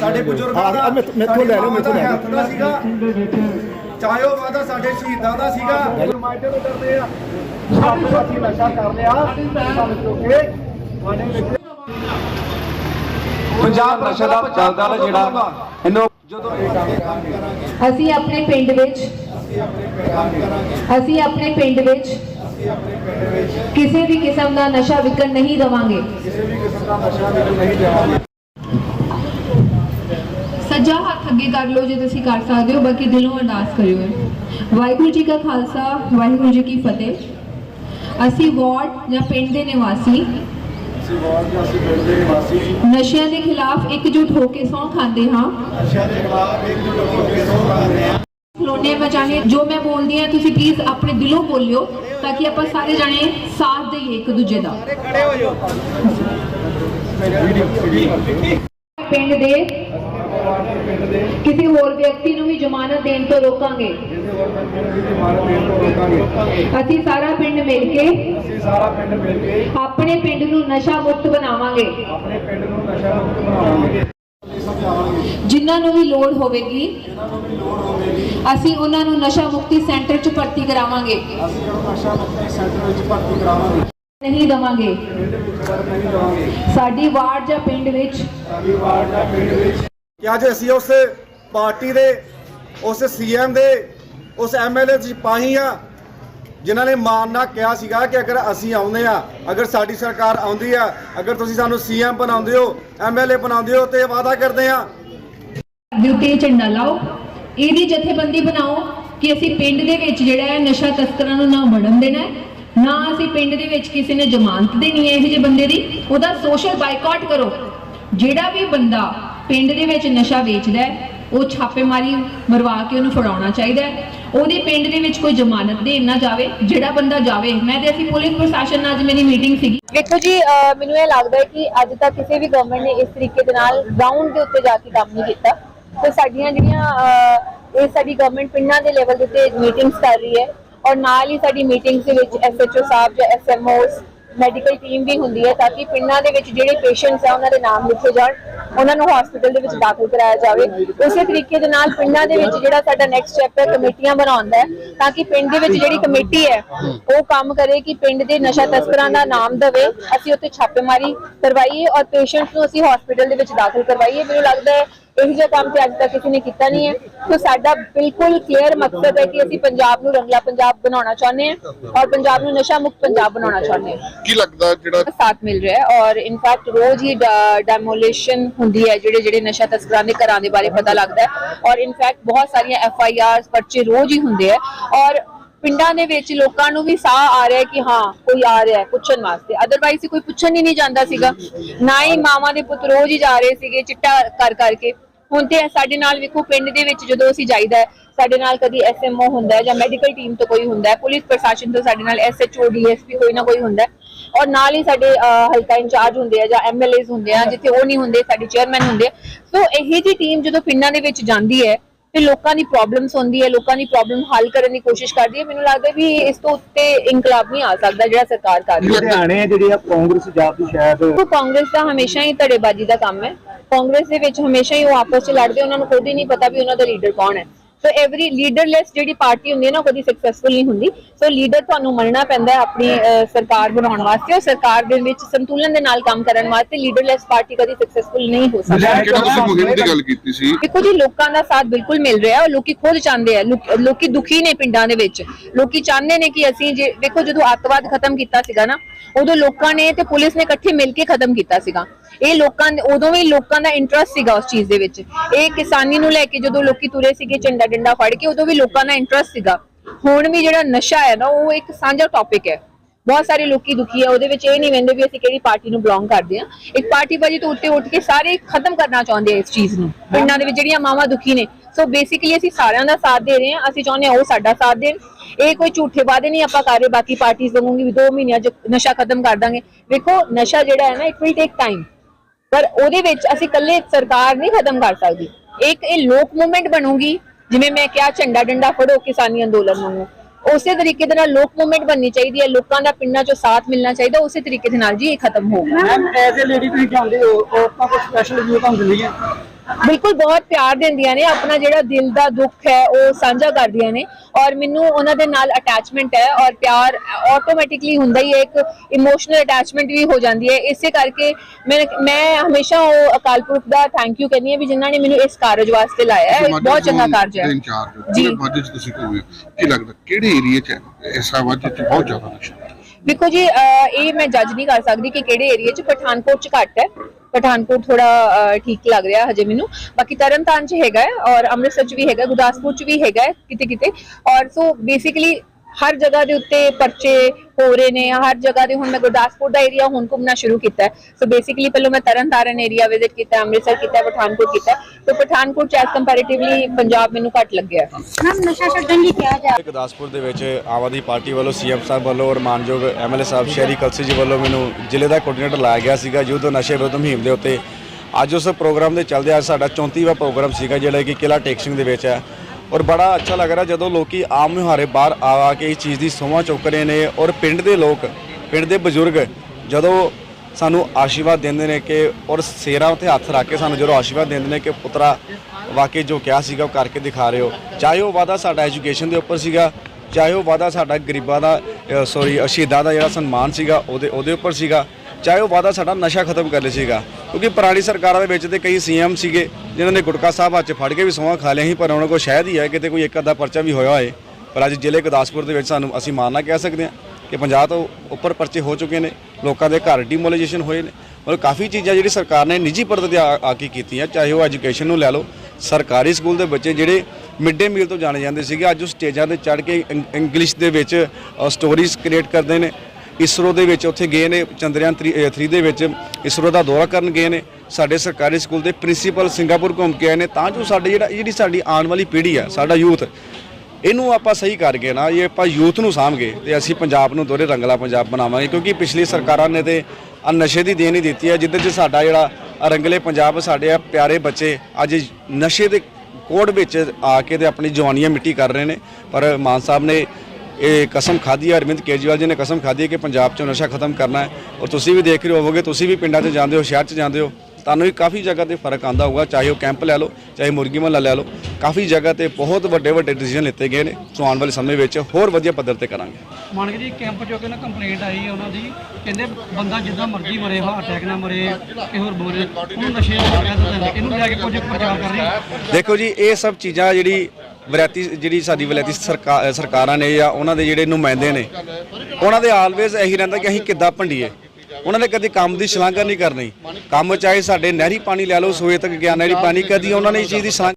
ਸਾਡੇ ਬਜ਼ੁਰਗਾਂ ਦਾ ਆ ਮੈਥੋਂ- ਲੈ ਲਓ, ਮੈਥੋਂ ਲੈ ਲਓ। ਸੀਗਾ। ਚਾਹੇ ਉਹ ਵਾਦਾ ਸਾਡੇ ਸ਼ਹੀਦਾਂ ਦਾ ਸੀਗਾ। ਰਮਾਇਟਰ ਨੂੰ ਕਰਦੇ ਆ। ਸਾਡੇ ਸਾਥੀ ਨਸ਼ਾ ਕਰਦੇ ਆ ਸਾਨੂੰ ਚੁੱਕੇ ਵਿੱਚ ਪੰਜਾਬ ਨਸ਼ਾ ਦਾ ਚੱਲਦਾ ਨਾ ਜਿਹੜਾ ਇਹਨੂੰ ਜਦੋਂ ਅਸੀਂ ਆਪਣੇ ਪਿੰਡ ਵਿੱਚ ਅਸੀਂ ਆਪਣੇ ਪਿੰਡ ਵਿੱਚ ਕਿਸੇ ਵੀ ਕਿਸਮ ਦਾ ਨਸ਼ਾ ਵਿਕਣ ਨਹੀਂ ਦੇਵਾਂਗੇ। ਕਿਸੇ ਵੀ ਕਿਸਮ ਦਾ ਨਸ਼ਾ ਨਹੀਂ ਦੇਵਾਂਗੇ। ਸੱਜਾ ਹੱਥ ਅੱਗੇ ਕਰ ਲਓ ਜੇ ਤੁਸੀਂ ਕਰ ਸਕਦੇ ਹੋ ਬਾਕੀ ਦਿਲੋਂ ਅਰਦਾਸ ਕਰਿਓ ਵਾਹਿਗੁਰੂ ਜੀ ਕਾ ਖਾਲਸਾ ਵਾਹਿਗੁਰੂ ਜੀ ਕੀ ਫਤਿਹ। ਅਸੀਂ ਵਾਰਡ ਜਾਂ ਪਿੰਡ ਦੇ ਨਿਵਾਸੀ। ਦੇ ਨਸ਼ਿਆਂ ਦੇ ਖਿਲਾਫ ਇਕਜੁੱਟ ਹੋ ਕੇ ਸਹੁੰ ਖਾਂਦੇ ਹਾਂ। ਨਸ਼ਿਆਂ ਦੇ ਖਿਲਾਫ ਇੱਕ ਹੋ ਕੇ ਸੌ ਕਰਦੇ ਆ ਖਲੋਨੇ ਮੈਂ ਚਾਹੇ ਜੋ ਮੈਂ ਬੋਲਦੀ ਹਾਂ ਤੁਸੀਂ ਪਲੀਜ਼ ਆਪਣੇ ਦਿਲੋਂ ਬੋਲਿਓ ਤਾਂ ਕਿ ਆਪਾਂ ਸਾਰੇ ਜਣੇ ਸਾਥ ਦੇਈਏ ਇੱਕ ਦੂਜੇ ਦਾ। ਖੜੇ ਹੋ ਜਾਓ। ਪਿੰਡ ਦੇ ਕਿਸੇ ਹੋਰ ਵਿਅਕਤੀ ਨੂੰ ਵੀ ਜ਼ਮਾਨਤ ਦੇਣ ਤੋਂ ਰੋਕਾਂਗੇ। ਅਸੀਂ ਸਾਰਾ ਪਿੰਡ ਮਿਲ ਕੇ ਅਸੀਂ ਸਾਰਾ ਪਿੰਡ ਮਿਲ ਕੇ ਆਪਣੇ ਪਿੰਡ ਨੂੰ ਨਸ਼ਾ ਮੁਕਤ ਬਣਾਵਾਂਗੇ। ਆਪਣੇ ਪਿੰਡ ਨੂੰ ਨਸ਼ਾ ਮੁਕਤ ਬਣਾਵਾਂਗੇ ਜਿਨ੍ਹਾਂ ਨੂੰ ਵੀ ਲੋੜ ਹੋਵੇਗੀ, ਅਸੀਂ ਉਹਨਾਂ ਨੂੰ ਨਸ਼ਾ ਮੁਕਤੀ ਸੈਂਟਰ 'ਚ ਭਰਤੀ ਕਰਾਵਾਂਗੇ। ਅਸੀਂ ਨਸ਼ਾ ਮੁਕਤੀ ਸੈਂਟਰ ਵਿੱਚ ਭਰਤੀ ਕਰਾਵਾਂਗੇ ਨਹੀਂ ਦਵਾਂਗੇ। ਸਾਡੀ ਵਾਰਡ ਜਾਂ ਪਿੰਡ ਵਿੱਚ ਸਾਡੀ ਵਾਰਡ ਦਾ ਪਿੰਡ ਵਿੱਚ ਕਿ ਅੱਜ ਅਸੀਂ ਉਸ ਪਾਰਟੀ ਦੇ, ਉਸ ਸੀਐਮ ਦੇ, ਉਸ ਐਮਐਲਏ ਦੀ ਪਾਹੀ ਆ, ਜਿਨ੍ਹਾਂ ਨੇ ਮਾਨ ਨਾਲ ਕਿਹਾ ਸੀਗਾ ਕਿ ਅਗਰ ਅਸੀਂ ਆਉਂਦੇ ਆ, ਅਗਰ ਸਾਡੀ ਸਰਕਾਰ ਆਉਂਦੀ ਆ, ਅਗਰ ਤੁਸੀਂ ਸਾਨੂੰ ਸੀਐਮ ਬਣਾਉਂਦੇ ਹੋ ਐਮਐਲਏ ਬਣਾਉਂਦੇ ਹੋ ਤੇ ਵਾਅਦਾ ਕਰਦੇ ਆ। ਦੇ ਝੰਡਾ ਲਾਓ। ਇਹਦੀ ਜਥੇਬੰਦੀ ਬਣਾਓ ਕਿ ਅਸੀਂ ਪਿੰਡ ਦੇ ਵਿੱਚ ਜਿਹੜਾ ਹੈ ਨਸ਼ਾ ਤਸਕਰਾਂ ਨੂੰ ਨਾ ਵੜਨ ਦੇਣਾ ਨਾ ਅਸੀਂ ਪਿੰਡ ਦੇ ਵਿੱਚ ਕਿਸੇ ਨੇ ਜ਼ਮਾਨਤ ਦੇਣੀ ਹੈ ਇਹੋ ਜਿਹੇ ਬੰਦੇ ਦੀ। ਉਹਦਾ ਸੋਸ਼ਲ ਬਾਈਕਾਟ ਕਰੋ। ਜਿਹੜਾ ਵੀ ਬੰਦਾ ਪਿੰਡ ਦੇ ਵਿੱਚ ਨਸ਼ਾ ਵੇਚਦਾ ਹੈ ਉਹ ਛਾਪੇਮਾਰੀ ਮਰਵਾ ਕੇ ਉਹਨੂੰ ਫੜਾਉਣਾ ਚਾਹੀਦਾ ਹੈ। ਉਹਦੇ ਪਿੰਡ ਦੇ ਵਿੱਚ ਕੋਈ ਜ਼ਮਾਨਤ ਦੇਣ ਨਾ ਜਾਵੇ ਜਿਹੜਾ ਬੰਦਾ ਜਾਵੇ। ਮੈਂ ਤੇ ਅਸੀਂ ਪੁਲਿਸ ਪ੍ਰਸ਼ਾਸਨ ਨਾਲ ਅੱਜ ਮੇਰੀ ਮੀਟਿੰਗ ਸੀਗੀ। ਵੇਖੋ ਜੀ ਮੈਨੂੰ ਇਹ ਲੱਗਦਾ ਹੈ ਕਿ ਅੱਜ ਤੱਕ ਕਿਸੇ ਵੀ ਗਵਰਨਮੈਂਟ ਨੇ ਇਸ ਤਰੀਕੇ ਦੇ ਨਾਲ ਗਰਾਊਂਡ ਦੇ ਉੱਤੇ ਜਾ ਕੇ ਕੰਮ ਨਹੀਂ ਕੀਤਾ। ਤੇ ਸਾਡੀਆਂ ਜਿਹੜੀਆਂ ਅਹ, ਇਹ ਸਾਡੀ ਗਵਰਨਮੈਂਟ ਪਿੰਡਾਂ ਦੇ ਲੈਵਲ ਦੇ ਉੱਤੇ ਮੀਟਿੰਗਸ ਕਰ ਰਹੀ ਹੈ। ਔਰ ਨਾਲ ਹੀ ਸਾਡੀ ਮੀਟਿੰਗਸ ਦੇ ਵਿੱਚ ਐਸਐਚਓ ਸਾਹਿਬ ਜਾਂ ਐਸਐਮਓਸ ਮੈਡੀਕਲ ਟੀਮ ਵੀ ਹੁੰਦੀ ਹੈ ਤਾਂ ਕਿ ਪਿੰਡਾਂ ਦੇ ਵਿੱਚ ਜਿਹੜੇ ਪੇਸ਼ੈਂਟਸ ਆ, ਉਹਨਾਂ ਦੇ ਨਾਮ ਲਿਖੇ ਜਾਣ, ਉਹਨਾਂ ਨੂੰ ਹਸਪੀਟਲ ਦੇ ਵਿੱਚ ਦਾਖਲ ਕਰਾਇਆ ਜਾਵੇ। ਉਸੇ ਤਰੀਕੇ ਦੇ ਨਾਲ ਪਿੰਡਾਂ ਦੇ ਵਿੱਚ ਜਿਹੜਾ ਸਾਡਾ ਨੈਕਸਟ ਸਟੈਪ ਹੈ, ਕਮੇਟੀਆਂ ਬਣਾਉਂਦਾ ਹੈ, ਤਾਂ ਕਿ ਪਿੰਡ ਦੇ ਵਿੱਚ ਜਿਹੜੀ ਕਮੇਟੀ ਹੈ, ਉਹ ਕੰਮ ਕਰੇ ਕਿ ਪਿੰਡ ਦੇ ਨਸ਼ਾ ਤਸਕਰਾਂ ਦਾ ਨਾਮ ਦਵੇ। ਅਸੀਂ ਉੱਥੇ ਛਾਪੇਮਾਰੀ ਕਰਵਾਈਏ ਔਰ ਪੇਸ਼ੈਂਟਸ ਨੂੰ ਅਸੀਂ ਹਸਪੀਟਲ ਦੇ ਵਿੱਚ ਦਾਖਲ ਕਰਵਾਈਏ। ਮੈਨੂੰ ਲੱਗਦਾ ਹੈ ਇਹੋ ਜਿਹਾ ਕੰਮ ਤੇ ਅੱਜ ਤੱਕ ਕਿਸੇ ਨੇ ਕੀਤਾ ਨਹੀਂ ਹੈ। ਸੋ ਸਾਡਾ ਬਿਲਕੁਲ ਕਲੀਅਰ ਮਕਸਦ ਹੈ ਕਿ ਅਸੀਂ ਪੰਜਾਬ ਨੂੰ ਰੰਗਲਾ ਪੰਜਾਬ ਬਣਾਉਣਾ ਚਾਹੁੰਦੇ ਹਾਂ ਔਰ ਪੰਜਾਬ ਨੂੰ ਨਸ਼ਾ ਮੁਕਤ ਪੰਜਾਬ ਬਣਾਉਣਾ ਚਾਹੁੰਦੇ ਹਾਂ। ਕੀ ਲੱਗਦਾ ਜਿਹੜਾ ਸਾਥ ਮਿਲ ਰਿਹਾ ਹੈ ਔਰ ਇਨਫੈਕਟ ਰੋਜ਼ ਹੀ ਡੈਮੋਲੀਸ਼ਨ ਹੁੰਦੀ ਹੈ ਜਿਹੜੇ ਜਿਹੜੇ ਨਸ਼ਾ ਤਸਕਰਾਂ ਦੇ ਘਰਾਂ ਦੇ ਬਾਰੇ ਪਤਾ ਲੱਗਦਾ ਹੈ। ਔਰ ਇਨਫੈਕਟ ਬਹੁਤ ਸਾਰੀਆਂ ਐਫ ਆਈ ਆਰਸ ਪਰਚੇ ਰੋਜ਼ ਹੀ ਹੁੰਦੇ ਆ ਔਰ ਪਿੰਡਾਂ ਦੇ ਵਿੱਚ ਲੋਕਾਂ ਨੂੰ ਵੀ ਸਾਹ ਆ ਰਿਹਾ ਕਿ ਹਾਂ, ਕੋਈ ਆ ਰਿਹਾ ਪੁੱਛਣ ਵਾਸਤੇ। ਅਦਰਵਾਈਜ਼ ਕੋਈ ਪੁੱਛਣ ਹੀ ਨਹੀਂ ਜਾਂਦਾ ਸੀਗਾ। ਨਾ ਹੀ ਮਾਵਾਂ ਦੇ ਪੁੱਤ ਰੋਜ਼ ਹੀ ਜਾ ਰਹੇ ਸੀਗੇ ਚਿੱਟਾ ਕਰ ਕਰਕੇ। ਹੁਣ ਤੇ ਸਾਡੇ ਨਾਲ ਵੇਖੋ, ਪਿੰਡ ਦੇ ਵਿੱਚ ਜਦੋਂ ਅਸੀਂ ਜਾਈਦਾ ਸਾਡੇ ਨਾਲ ਕਦੀ ਐਸਐਮਓ ਹੁੰਦਾ ਜਾਂ ਮੈਡੀਕਲ ਟੀਮ ਤੋਂ ਕੋਈ ਹੁੰਦਾ ਪੁਲਿਸ ਪ੍ਰਸ਼ਾਸਨ ਤੋਂ ਸਾਡੇ ਨਾਲ ਐਸਐਚਓ ਡੀਐਸਪੀ ਕੋਈ ਨਾ ਕੋਈ ਹੁੰਦਾ ਔਰ ਨਾਲ ਹੀ ਸਾਡੇ ਹਲਕਾ ਇੰਚਾਰਜ ਹੁੰਦੇ ਆ ਜਾਂ ਐਮਐਲਏਜ਼ ਹੁੰਦੇ ਆ, ਜਿੱਥੇ ਉਹ ਨਹੀਂ ਹੁੰਦੇ, ਸਾਡੇ ਚੇਅਰਮੈਨ ਹੁੰਦੇ ਸੋ ਇਹੀ ਜੀ ਟੀਮ ਜਦੋਂ ਪਿੰਡਾਂ ਦੇ ਵਿੱਚ ਜਾਂਦੀ ਹੈ ਤੇ ਲੋਕਾਂ ਦੀ ਪ੍ਰੋਬਲਮਸ ਹੁੰਦੀ ਹੈ ਲੋਕਾਂ ਦੀ ਪ੍ਰੋਬਲਮ ਹੱਲ ਕਰਨ ਦੀ ਕੋਸ਼ਿਸ਼ ਕਰਦੀ ਹੈ। ਮੈਨੂੰ ਲੱਗਦਾ ਵੀ ਇਸ ਤੋਂ ਉੱਤੇ ਇਨਕਲਾਬ ਨਹੀਂ ਆ ਸਕਦਾ ਜਿਹੜਾ ਸਰਕਾਰ ਕਰ ਰਹੀ ਹੈ। ਲੁਧਿਆਣੇ ਜਿਹੜੀ ਆ ਕਾਂਗਰਸ ਜਾਤੀ ਸ਼ਾਇਦ ਕਾਂਗਰਸ ਦਾ ਹਮੇਸ਼ਾ ਹੀ ਧੜੇਬਾਜ਼ੀ ਦਾ ਕੰਮ ਹੈ। ਕਾਂਗਰਸ ਦੇ ਵਿੱਚ ਹਮੇਸ਼ਾ ਹੀ ਉਹ ਆਪਸ ਚ ਲੜਦੇ ਉਹਨਾਂ ਨੂੰ ਖੁਦ ਹੀ ਨਹੀਂ ਪਤਾ ਵੀ ਉਹਨਾਂ ਦਾ ਲੀਡਰ ਕੌਣ ਹੈ। ਸੋ ਐਵਰੀ ਲੀਡਰਲੈਸ ਜਿਹੜੀ ਪਾਰਟੀ ਹੁੰਦੀ ਹੈ ਨਾ ਉਹ ਕਦੀ ਸਕਸੈਸਫੁਲ ਨਹੀਂ ਹੁੰਦੀ। ਸੋ ਲੀਡਰ ਤੁਹਾਨੂੰ ਮੰਨਣਾ ਪੈਂਦਾ ਹੈ ਆਪਣੀ ਸਰਕਾਰ ਬਣਾਉਣ ਵਾਸਤੇ ਔਰ ਸਰਕਾਰ ਦੇ ਵਿੱਚ ਸੰਤੁਲਨ ਦੇ ਨਾਲ ਕੰਮ ਕਰਨ ਵਾਸਤੇ ਲੀਡਰਲੈਸ ਪਾਰਟੀ ਕਦੀ ਸਕਸੈਸਫੁਲ ਨਹੀਂ ਹੋ ਸਕਦੀ। ਕਿਹੜਾ ਤੁਸੀਂ ਮੁਹਿੰਮ ਦੀ ਗੱਲ ਕੀਤੀ ਸੀ? ਦੇਖੋ ਜੀ ਲੋਕਾਂ ਦਾ ਸਾਥ ਬਿਲਕੁਲ ਮਿਲ ਰਿਹਾ ਹੈ ਲੋਕੀ ਖੁਦ ਚਾਹੁੰਦੇ ਆ ਲੋਕ- ਦੁਖੀ ਨੇ ਪਿੰਡਾਂ ਦੇ ਵਿੱਚ। ਲੋਕੀ ਚਾਹੁੰਦੇ ਨੇ ਕਿ ਅਸੀਂ ਜੇ ਦੇਖੋ ਜਦੋਂ ਅੱਤਵਾਦ ਖਤਮ ਕੀਤਾ ਸੀਗਾ ਨਾ ਉਦੋਂ ਲੋਕਾਂ ਨੇ ਤੇ ਪੁਲਿਸ ਨੇ ਇਕੱਠੇ ਮਿਲ ਕੇ ਖਤਮ ਕੀਤਾ ਸੀਗਾ। ਇਹ ਲੋਕਾਂ ਉਦੋਂ ਵੀ ਲੋਕਾਂ ਦਾ ਇੰਟਰਸਟ ਸੀਗਾ ਉਸ ਚੀਜ਼ ਦੇ ਵਿੱਚ। ਇਹ ਕਿਸਾਨੀ ਨੂੰ ਲੈ ਕੇ ਜਦੋਂ ਲੋਕੀ ਤੁਰੇ ਸੀਗੇ ਝੰਡਾ ਡੰਡਾ ਫੜ ਕੇ ਉਦੋਂ ਵੀ ਲੋਕਾਂ ਦਾ ਇੰਟਰਸਟ ਸੀਗਾ। ਹੁਣ ਵੀ ਜਿਹੜਾ ਨਸ਼ਾ ਹੈ ਨਾ, ਉਹ ਇੱਕ ਸਾਂਝਾ ਟੌਪਿਕ ਹੈ। ਬਹੁਤ ਸਾਰੇ ਲੋਕੀ ਦੁਖੀ ਆ ਉਹਦੇ ਵਿੱਚ ਇਹ ਨਹੀਂ ਵੰਦੇ ਵੀ ਅਸੀਂ ਕਿਹੜੀ ਪਾਰਟੀ ਨੂੰ ਬਿਲੋਂਗ ਕਰਦੇ ਆ ਇੱਕ ਪਾਰਟੀ ਬਾਜੀ ਤੋਂ ਉੱਤੇ ਉੱਠ ਕੇ ਸਾਰੇ ਖਤਮ ਕਰਨਾ ਚਾਹੁੰਦੇ ਆ ਇਸ ਚੀਜ਼ ਨੂੰ। ਪਿੰਡਾਂ ਦੇ ਵਿੱਚ ਜਿਹੜੀਆਂ ਮਾਵਾਂ ਦੁਖੀ ਨੇ ਸੋ ਬੇਸਿਕਲੀ ਅਸੀਂ ਸਾਰਿਆਂ ਦਾ ਸਾਥ ਦੇ ਰਹੇ ਹਾਂ, ਅਸੀਂ ਚਾਹੁੰਦੇ ਹਾਂ ਉਹ ਸਾਡਾ ਸਾਥ ਦੇਣ। ਇਹ ਕੋਈ ਝੂਠੇ ਵਾਅਦੇ ਨਹੀਂ ਆਪਾਂ ਕਰ ਰਹੇ ਬਾਕੀ ਪਾਰਟੀਆਂ ਵਾਂਗੂ ਵੀ 2 ਮਹੀਨਿਆਂ 'ਚ ਨਸ਼ਾ ਖਤਮ ਕਰ ਦਾਂਗੇ। ਵੇਖੋ, ਨਸ਼ਾ ਜਿਹੜਾ ਹੈ ਨਾ ਇਟ ਵਿਲ ਟੇਕ ਟਾਈਮ ਪਰ ਉਹਦੇ ਵਿੱਚ ਅਸੀਂ ਇਕੱਲੇ ਸਰਕਾਰ ਨਹੀਂ ਖਤਮ ਕਰ ਸਕਦੀ। ਇੱਕ ਇਹ ਲੋਕ ਮੂਵਮੈਂਟ ਬਣੂਗੀ ਜਿਵੇਂ ਮੈਂ ਕਿਹਾ, ਝੰਡਾ ਡੰਡਾ ਫੜੋ ਕਿਸਾਨੀ ਅੰਦੋਲਨ ਨੂੰ। ਉਸੇ ਤਰੀਕੇ ਦੇ ਨਾਲ ਲੋਕ ਮੂਵਮੈਂਟ ਬਣਨੀ ਚਾਹੀਦੀ ਹੈ, ਲੋਕਾਂ ਦਾ ਪਿੰਡਾਂ 'ਚੋਂ ਸਾਥ ਮਿਲਣਾ ਚਾਹੀਦਾ, ਉਸੇ ਤਰੀਕੇ ਦੇ ਨਾਲ ਜੀ ਇਹ ਖਤਮ ਹੋਊਗਾ ਮੈਮ ਐਜ਼ ਅ ਲੇਡੀ ਤੁਸੀਂ ਜਾਂਦੇ ਹੋ, ਔਰਤਾਂ ਕੋ ਸਪੈਸ਼ਲ ਵਿਊ ਤੁਹਾਨੂੰ ਦਿੰਦੀਆਂ ਬਿਲਕੁਲ ਬਹੁਤ ਪਿਆਰ ਦਿੰਦੀਆਂ ਨੇ ਆਪਣਾ ਜਿਹੜਾ ਦਿਲ ਦਾ ਦੁੱਖ ਹੈ ਉਹ ਸਾਂਝਾ ਕਰਦੀਆਂ ਨੇ ਔਰ ਮੈਨੂੰ ਉਹਨਾਂ ਦੇ ਨਾਲ ਅਟੈਚਮੈਂਟ ਹੈ ਔਰ ਪਿਆਰ ਆਟੋਮੈਟਿਕਲੀ ਹੁੰਦਾ ਹੀ ਹੈ ਇੱਕ ਇਮੋਸ਼ਨਲ ਅਟੈਚਮੈਂਟ ਵੀ ਹੋ ਜਾਂਦੀ ਹੈ। ਇਸੇ ਕਰਕੇ ਮੈਂ ਮੈਂ ਹਮੇਸ਼ਾ ਉਹ ਅਕਾਲ ਪੁਰਖ ਦਾ ਥੈਂਕ ਯੂ ਕਹਿੰਦੀ ਹਾਂ ਵੀ ਜਿਨ੍ਹਾਂ ਨੇ ਮੈਨੂੰ ਇਸ ਕਾਰਜ ਵਾਸਤੇ ਲਾਇਆ ਹੈ ਬਹੁਤ ਚੰਗਾ ਕਾਰਜ ਹੈ। ਜੀ। ਮਾਝੇ ਚ ਤੁਸੀਂ ਕਿਵੇਂ ਕੀ ਲੱਗਦਾ ਕਿਹੜੇ ਏਰੀਆ ਚ ਇਸ ਮਾਝੇ ਚ ਬਹੁਤ ਜ਼ਿਆਦਾ ਨਸ਼ਾ? ਦੇਖੋ ਜੀ ਇਹ ਮੈਂ ਜੱਜ ਨਹੀਂ ਕਰ ਸਕਦੀ ਕਿ ਕਿਹੜੇ ਏਰੀਆ 'ਚ ਪਠਾਨਕੋਟ 'ਚ ਘੱਟ ਹੈ। ਪਠਾਨਕੋਟ ਥੋੜਾ ਠੀਕ ਲੱਗ ਰਿਹਾ ਹਜੇ ਮੈਨੂੰ। ਬਾਕੀ ਤਰਨਤਾਰਨ 'ਚ ਹੈਗਾ ਹੈ ਔਰ ਅੰਮ੍ਰਿਤਸਰ 'ਚ ਵੀ ਹੈਗਾ, ਗੁਰਦਾਸਪੁਰ 'ਚ ਵੀ ਹੈਗਾ ਕਿਤੇ ਕਿਤੇ ਔਰ ਸੋ ਬੇਸਿਕਲੀ ਹਰ ਜਗ੍ਹਾ ਦੇ ਉੱਤੇ ਪਰਚੇ ਹੋ ਰਹੇ ਨੇ ਹਰ ਜਗ੍ਹਾ ਦੇ ਹੁਣ ਮੈਂ ਗੁਰਦਾਸਪੁਰ ਦਾ ਏਰੀਆ ਹੁਣ ਘੁੰਮਣਾ ਸ਼ੁਰੂ ਕੀਤਾ ਹੈ। ਸੋ ਬੇਸਿਕਲੀ ਪਹਿਲਾਂ ਮੈਂ ਤਰਨਤਾਰਨ ਏਰੀਆ ਵਿਜ਼ਿਟ ਕੀਤਾ ਅੰਮ੍ਰਿਤਸਰ ਕੀਤਾ ਪਠਾਨਕੋਟ ਕੀਤਾ ਸੋ ਪਠਾਨਕੋਟ 'ਚ ਐਸ ਕੰਪੈਰੀਟਿਵਲੀ ਪੰਜਾਬ ਮੈਨੂੰ ਘੱਟ ਲੱਗਿਆ ਮੈਮ ਨਸ਼ਾ ਛੱਡਣ ਲਈ ਕਿਹਾ ਜਾ ਗੁਰਦਾਸਪੁਰ ਦੇ ਵਿੱਚ ਆਮ ਆਦਮੀ ਪਾਰਟੀ ਵੱਲੋਂ ਸੀਐਮ ਸਾਹਿਬ ਵੱਲੋਂ ਔਰ ਮਾਨਯੋਗ ਐਮਐਲਏ ਸਾਹਿਬ ਸ਼ਹਿਰੀ ਕਲਸੀ ਜੀ ਵੱਲੋਂ ਮੈਨੂੰ ਜ਼ਿਲ੍ਹੇ ਦਾ ਕੋਆਰਡੀਨੇਟਰ ਲਾਇਆ ਗਿਆ ਸੀਗਾ ਯੁੱਧ ਨਸ਼ੇ ਵਿਰੁੱਧ ਮੁਹਿੰਮ ਦੇ ਉੱਤੇ ਅੱਜ ਉਸ ਪ੍ਰੋਗਰਾਮ ਦੇ ਚੱਲਦੇ ਅੱਜ ਸਾਡਾ 34ਵਾਂ ਪ੍ਰੋਗਰਾਮ ਸੀਗਾ ਜਿਹੜਾ ਕਿ ਕਿਲਾ ਟੇਕ ਸਿੰਘ ਦੇ ਵਿੱਚ ਹੈ। ਔਰ ਬੜਾ ਅੱਛਾ ਲੱਗ ਰਿਹਾ ਜਦੋਂ ਲੋਕੀ ਆਮ ਮੁਹਾਰੇ ਬਾਹਰ ਆ ਆ ਕੇ ਇਸ ਚੀਜ਼ ਦੀ ਸੋਹਾਂ ਚੁੱਕ ਰਹੇ ਨੇ ਔਰ ਪਿੰਡ ਦੇ ਲੋਕ, ਪਿੰਡ ਦੇ ਬਜ਼ੁਰਗ ਜਦੋਂ ਸਾਨੂੰ ਆਸ਼ੀਰਵਾਦ ਦਿੰਦੇ ਨੇ ਕਿ ਔਰ ਸੇਰਾਂ ਉੱਤੇ ਹੱਥ ਰੱਖ ਕੇ ਸਾਨੂੰ ਜਦੋਂ ਆਸ਼ੀਰਵਾਦ ਦਿੰਦੇ ਨੇ ਕਿ ਪੁੱਤਰਾ ਵਾਕਈ ਜੋ ਕਿਹਾ ਸੀਗਾ ਉਹ ਕਰਕੇ ਦਿਖਾ ਰਹੇ ਹੋ। ਚਾਹੇ ਉਹ ਵਾਦਾ ਸਾਡਾ ਐਜੂਕੇਸ਼ਨ ਦੇ ਉੱਪਰ ਸੀਗਾ, ਚਾਹੇ ਉਹ ਵਾਦਾ ਸਾਡਾ ਗਰੀਬਾਂ ਦਾ ਸੌਰੀ ਸ਼ਹੀਦਾਂ ਦਾ ਜਿਹੜਾ ਸਨਮਾਨ ਸੀਗਾ ਉਹਦੇ ਉਹਦੇ ਉੱਪਰ ਸੀਗਾ। ਚਾਹੇ ਉਹ ਵਾਅਦਾ ਸਾਡਾ ਨਸ਼ਾ ਖਤਮ ਕਰ ਲਈ ਸੀਗਾ। ਕਿਉਂਕਿ ਪੁਰਾਣੀ ਸਰਕਾਰਾਂ ਦੇ ਵਿੱਚ ਤੇ ਕਈ ਸੀਐਮ ਸੀਗੇ, ਜਿਨ੍ਹਾਂ ਨੇ ਗੁਟਕਾ ਸਾਹਿਬ ਅੱਜ ਫੜ ਕੇ ਵੀ ਸੌਂਹਾਂ ਖਾ ਲਿਆ ਸੀ, ਪਰ ਉਹਨਾਂ ਕੋਲ ਸ਼ਾਇਦ ਹੀ ਹੈ ਕਿਤੇ ਕੋਈ ਇੱਕ ਅੱਧਾ ਪਰਚਾ ਵੀ ਹੋਇਆ ਹੋਏ। ਪਰ ਅੱਜ ਜ਼ਿਲ੍ਹੇ ਗੁਰਦਾਸਪੁਰ ਦੇ ਵਿੱਚ ਸਾਨੂੰ ਅਸੀਂ ਮਾਰਨਾ ਕਹਿ ਸਕਦੇ ਹਾਂ ਕਿ 50 ਤੋਂ ਉੱਪਰ ਪਰਚੇ ਹੋ ਚੁੱਕੇ ਨੇ, ਲੋਕਾਂ ਦੇ ਘਰ ਡੀਮੋਲਾਈਜੇਸ਼ਨ ਹੋਏ ਨੇ। ਮਤਲਬ ਕਾਫੀ ਚੀਜ਼ਾਂ ਜਿਹੜੀ ਸਰਕਾਰ ਨੇ ਨਿੱਜੀ ਪੱਧਰ ਤੇ ਆ ਕੇ ਕੀਤੀਆਂ, ਚਾਹੇ ਉਹ ਐਜੂਕੇਸ਼ਨ ਨੂੰ ਲੈ ਲਓ, ਸਰਕਾਰੀ ਸਕੂਲ ਦੇ ਬੱਚੇ ਜਿਹੜੇ ਮਿਡ ਡੇ ਮੀਲ ਤੋਂ ਜਾਣੇ ਜਾਂਦੇ ਸੀਗੇ, ਅੱਜ ਉਹ ਸਟੇਜਾਂ ਤੇ ਚੜ੍ਹ ਕੇ ਇੰ- ਇੰਗਲਿਸ਼ ਦੇ ਵਿੱਚ ਸਟੋਰੀਜ਼ ਕ੍ਰੀਏਟ ਕਰਦੇ ਨੇ। ਇਸਰੋ ਦੇ ਵਿੱਚ ਉੱਥੇ ਗਏ ਨੇ, ਚੰਦਰਯਾਨ 3 ਦੇ ਵਿੱਚ ਇਸਰੋ ਦਾ ਦੌਰਾ ਕਰਨ ਗਏ ਨੇ। ਸਾਡੇ ਸਰਕਾਰੀ ਸਕੂਲ ਦੇ ਪ੍ਰਿੰਸੀਪਲ ਸਿੰਗਾਪੁਰ ਘੁੰਮ ਕੇ ਆਏ ਨੇ। ਤਾਂ ਜੋ ਸਾਡੇ ਜਿਹੜਾ ਜਿਹੜੀ ਸਾਡੀ ਆਉਣ ਵਾਲੀ ਪੀੜ੍ਹੀ ਆ, ਸਾਡਾ ਯੂਥ, ਇਹਨੂੰ ਆਪਾਂ ਸਹੀ ਕਰਕੇ ਨਾ, ਇਹ ਆਪਾਂ ਯੂਥ ਨੂੰ ਸਾਂਭਗੇ ਤੇ ਅਸੀਂ ਪੰਜਾਬ ਨੂੰ ਦੋਰੇ ਰੰਗਲਾ ਪੰਜਾਬ ਬਣਾਵਾਂਗੇ। ਕਿਉਂਕਿ ਪਿਛਲੀ ਸਰਕਾਰਾਂ ਨੇ ਤੇ ਆਹ ਨਸ਼ੇ ਦੀ ਦੇਣ ਹੀ ਦਿੱਤੀ ਹੈ ਜਿੱਦੇ 'ਚ ਸਾਡਾ ਜਿਹੜਾ ਰੰਗਲੇ ਪੰਜਾਬ, ਸਾਡੇ ਆ ਪਿਆਰੇ ਬੱਚੇ ਅੱਜ ਨਸ਼ੇ ਦੇ ਕੋੜ ਵਿੱਚ ਆ ਕੇ ਤੇ ਆਪਣੀ ਜਵਾਨੀਆਂ ਮਿੱਟੀ ਕਰ ਰਹੇ ਨੇ। ਪਰ ਮਾਨ ਸਾਹਿਬ ਨੇ ਇਹ ਕਸਮ ਖਾਧੀ ਹੈ ਅਰਵਿੰਦ ਕੇਜਰੀਵਾਲ ਜੀ ਨੇ ਕਸਮ ਖਾਧੀ ਹੈ ਕਿ ਪੰਜਾਬ 'ਚੋਂ ਨਸ਼ਾ ਖਤਮ ਕਰਨਾ ਹੈ ਔਰ ਤੁਸੀਂ ਵੀ ਦੇਖ ਰਹੇ ਹੋਵੋਗੇ ਤੁਸੀਂ ਵੀ ਪਿੰਡਾਂ 'ਚ ਜਾਂਦੇ ਹੋ ਸ਼ਹਿਰ 'ਚ ਜਾਂਦੇ ਹੋ ਤੁਹਾਨੂੰ ਵੀ ਕਾਫੀ ਜਗ੍ਹਾ ਤੇ ਫ਼ਰਕ ਆਂਦਾ ਹੋਊਗਾ ਚਾਹੇ ਉਹ ਕੈਂਪ ਲੈ ਲਓ ਚਾਹੇ ਮੁਰਗੀ ਮਹੱਲਾ ਲੈ ਲਓ ਕਾਫੀ ਜਗ੍ਹਾ ਤੇ ਬਹੁਤ ਵੱਡੇ ਵੱਡੇ ਡਿਸੀਜਨ ਲਿੱਤੇ ਗਏ ਨੇ ਸੋ ਆਉਣ ਵਾਲੇ ਸਮੇਂ ਵਿੱਚ ਹੋਰ ਵਧੀਆ ਪੱਧਰ ਤੇ ਕਰਾਂਗੇ। ਮੰਨ ਕੇ ਜੀ ਕੈਂਪ ਚੋਂ ਕਿ ਨਾ ਕੰਪਲੇਂਟ ਆਈ ਹੈ ਉਹਨਾਂ ਦੀ ਕਹਿੰਦੇ ਬੰਦਾ ਜਿੱਦਾਂ ਮਰਜ਼ੀ ਮਰੇ ਹਾਰਟ ਅਟੈਕ ਨਾਲ ਮਰੇ ਕਿ ਹੋਰ ਬੋਲੇ ਉਹਨੂੰ ਨਸ਼ੇ ਦਾ ਨੇ ਇਹਨੂੰ ਲੈ ਕੇ ਕੁਝ ਪ੍ਰਚਾਰ ਕਰ ਰਹੇ ਦੇਖੋ ਜੀ ਇਹ ਸਭ ਚੀਜ਼ਾਂ ਜਿਹੜੀ ਵਿਰਾਇਤੀ ਜਿਹੜੀ ਸਾਡੀ ਵੈਰਾਈਟੀ ਸਰਕਾਰ ਸਰਕਾਰਾਂ ਨੇ ਜਾਂ ਉਹਨਾਂ ਦੇ ਜਿਹੜੇ ਨੁਮਾਇੰਦੇ ਨੇ, ਉਹਨਾਂ ਦੇ ਆਲਵੇਜ਼ ਇਹੀ ਰਹਿੰਦਾ ਕਿ ਅਸੀਂ ਕਿੱਦਾਂ ਭੰਡੀਏ। ਉਹਨਾਂ ਨੇ ਕਦੀ ਕੰਮ ਦੀ ਸ਼ਲਾਘਾ ਨਹੀਂ ਕਰਨੀ। ਕੰਮ ਚਾਹੇ ਸਾਡੇ ਨਹਿਰੀ ਪਾਣੀ ਲੈ ਲਓ, ਸੋਏ ਤੱਕ ਗਿਆ ਨਹਿਰੀ ਪਾਣੀ, ਕਦੀ ਉਹਨਾਂ ਨੇ ਇਸ ਚੀਜ਼ ਦੀ ਸ਼ਲਾਘਾ